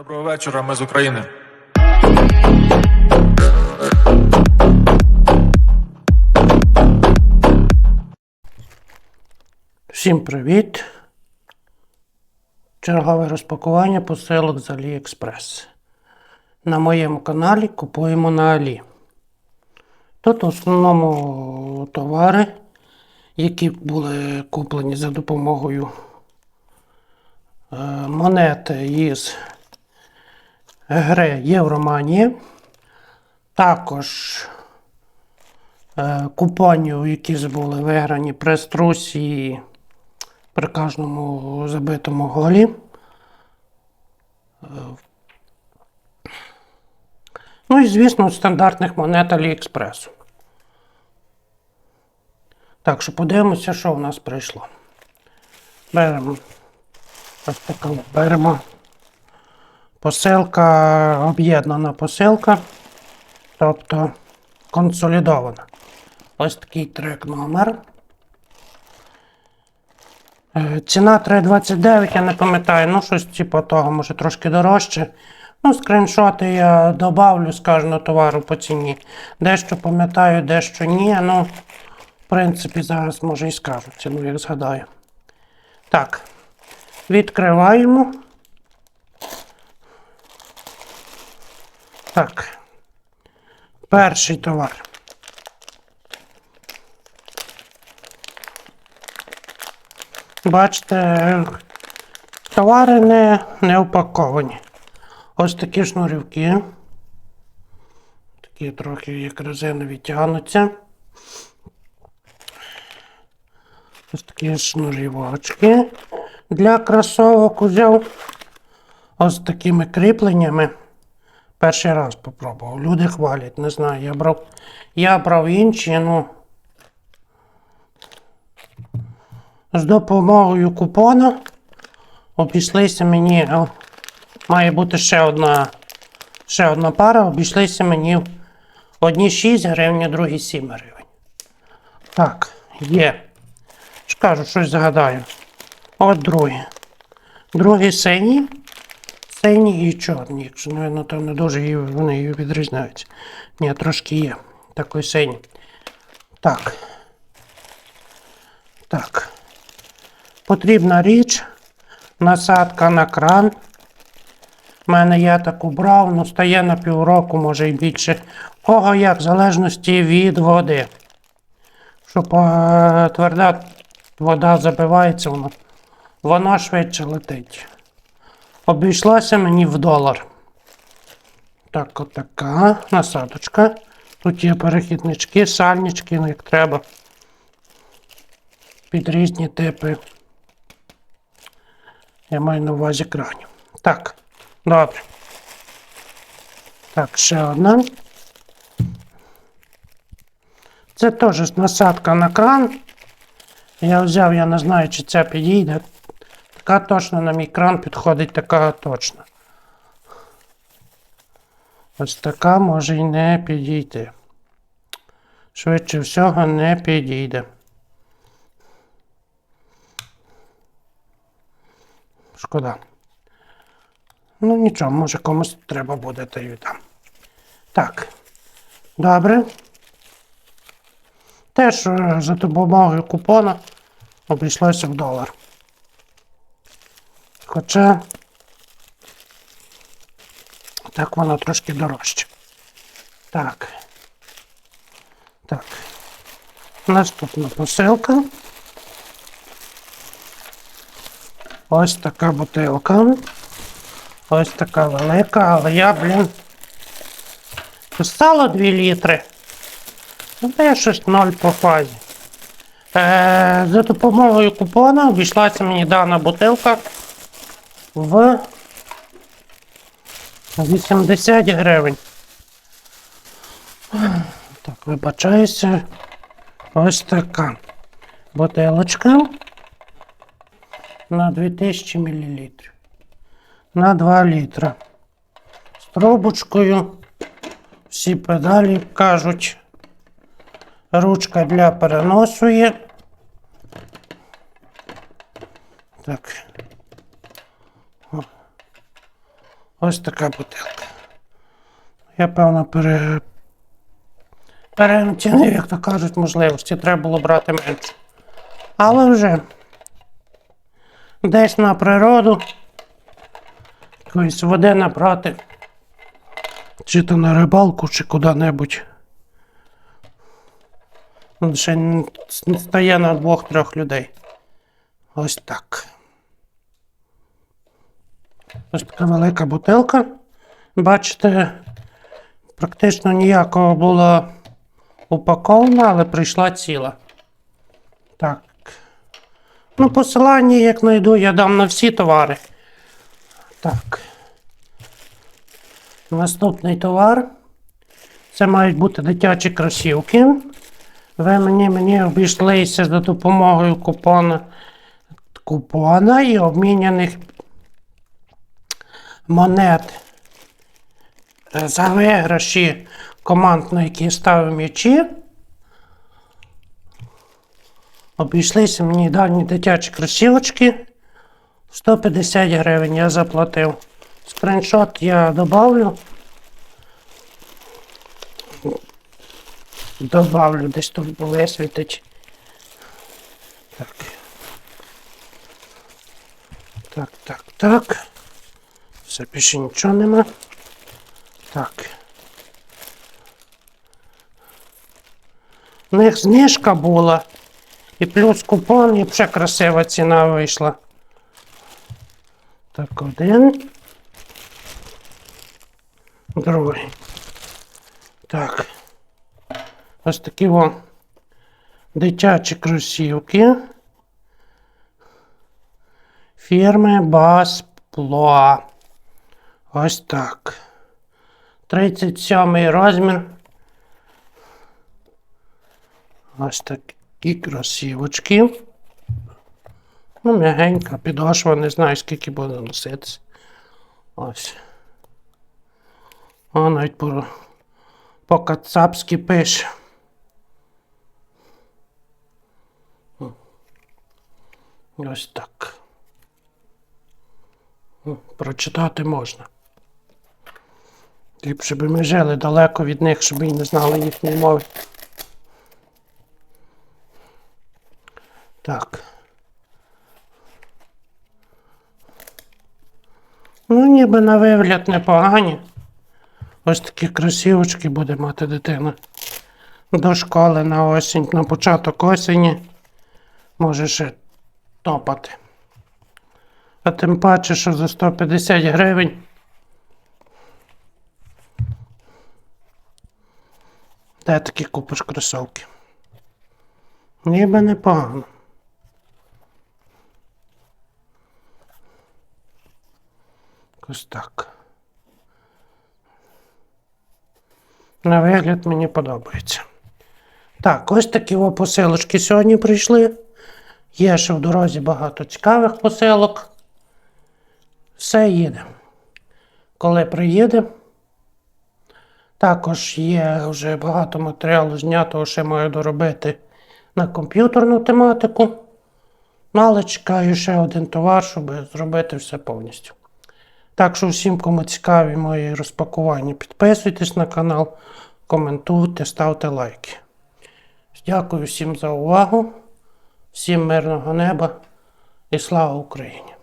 Доброго вечора, ми з України. Всім привіт! Чергове розпакування посилок з AliExpress. На моєму каналі купуємо на Алі. Тут в основному товари, які були куплені за допомогою е, монети із гри Євроманія. Також е, купонів, які були виграні при струсі при кожному забитому голі. Ну і, звісно, стандартних монет Аліекспресу. Так що подивимося, що в нас прийшло. Беремо беремо. Посилка, об'єднана посилка, тобто консолідована. Ось такий трек номер. Е, Ціна 3,29, я не пам'ятаю, ну щось типу того, може трошки дорожче. Ну, скріншоти я добавлю з кожного товару по ціні. Дещо пам'ятаю, дещо ні. Ну, в принципі, зараз може і скажу ціну, як згадаю. Так, відкриваємо. Так. Перший товар. Бачите, товари не, не упаковані. Ось такі шнурівки. Такі трохи як резинові тягнуться. Ось такі шнурівочки. Для кросовок узяв. Ось такими кріпленнями. Перший раз попробував. Люди хвалять, не знаю. Я брав, я брав інші, ну. З допомогою купона обійшлися мені. о, Має бути ще одна, ще одна пара, обійшлися мені одні 6 гривень, другі 7 гривень. Так, є. Ж кажу, щось згадаю. От другий. Другий синій. Синій і чорний. Якщо, напевно, то не дуже вони її відрізняються. Ні, трошки є. Такий синій. Так. Так. Потрібна річ. Насадка на кран. У мене я таку брав, ну стає на півроку, може і більше. Кого як, в залежності від води. Щоб е, тверда вода забивається, воно, воно швидше летить. Обійшлося мені в долар. Так, отака насадочка. Тут є перехіднички, сальнички, ну як треба. Під різні типи. Я маю на увазі кранів. Так, добре. Так, ще одна. Це теж насадка на кран. Я взяв, я не знаю, чи це підійде. Така точно на мій кран підходить, така точно. Ось така може і не підійти. Швидше всього не підійде. Шкода. Ну нічого, може комусь треба буде та й віддам. Так. Добре. Теж е, за допомогою купона обійшлося в долар. Хоча так воно трошки дорожче. Так. Так. Наступна посилка. Ось така бутилка. Ось така велика, але я, блін. Писала 2 літри. Ну, я щось 0 по фазі. Е, за допомогою купона обійшлася мені дана бутилка в 80 гривень. Так, вибачаюся. Ось така бутилочка на 2000 мл. На 2 літра. З трубочкою. Всі педалі кажуть. Ручка для переносу є. Так. О. Ось така бутилка. Я, певно, пере... переоцінив, як то кажуть, можливості. Треба було брати менше. Але вже десь на природу якоїсь води набрати. Чи то на рибалку, чи куди-небудь. Ще н- с- стає на двох-трьох людей. Ось так. Ось така велика бутилка. Бачите, практично ніякого була упакована, але прийшла ціла. Так. Ну, посилання, як знайду, я дам на всі товари. Так. Наступний товар. Це мають бути дитячі кросівки. Ви мені, мені обійшлися за допомогою купона, купона і обміняних монет е, за виграші команд, на які ставив м'ячі. Обійшлися мені дані дитячі кросівочки. 150 гривень я заплатив. Скріншот я добавлю. Добавлю, десь тут висвітить. Так. Так, так, так. Все більше нічого нема. Так. У них знижка була. І плюс купон, і ще красива ціна вийшла. Так, один. Другий. Так. Ось такі во дитячі кросівки. Фірми Бас Плоа. Ось так. 37 розмір. Ось такі кросівочки. Ну, м'ягенька підошва, не знаю, скільки буде носитися. Ось. О, навіть по, по кацапськи пише. Ось так. Прочитати можна. Ліпше би ми жили далеко від них, щоб і не знали їхньої мови. Так. Ну, ніби на вигляд непогані. Ось такі красивочки буде мати дитина. До школи на осінь, на початок осені. Може ще топати. А тим паче, що за 150 гривень. Де купиш кросовки? Ніби непогано. Ось так. На вигляд мені подобається. Так, ось такі посилочки сьогодні прийшли. Є ще в дорозі багато цікавих посилок. Все їде. Коли приїде, також є вже багато матеріалу знятого, ще маю доробити на комп'ютерну тематику. Ну, але чекаю ще один товар, щоб зробити все повністю. Так що всім, кому цікаві мої розпакування, підписуйтесь на канал, коментуйте, ставте лайки. Дякую всім за увагу, всім мирного неба і слава Україні!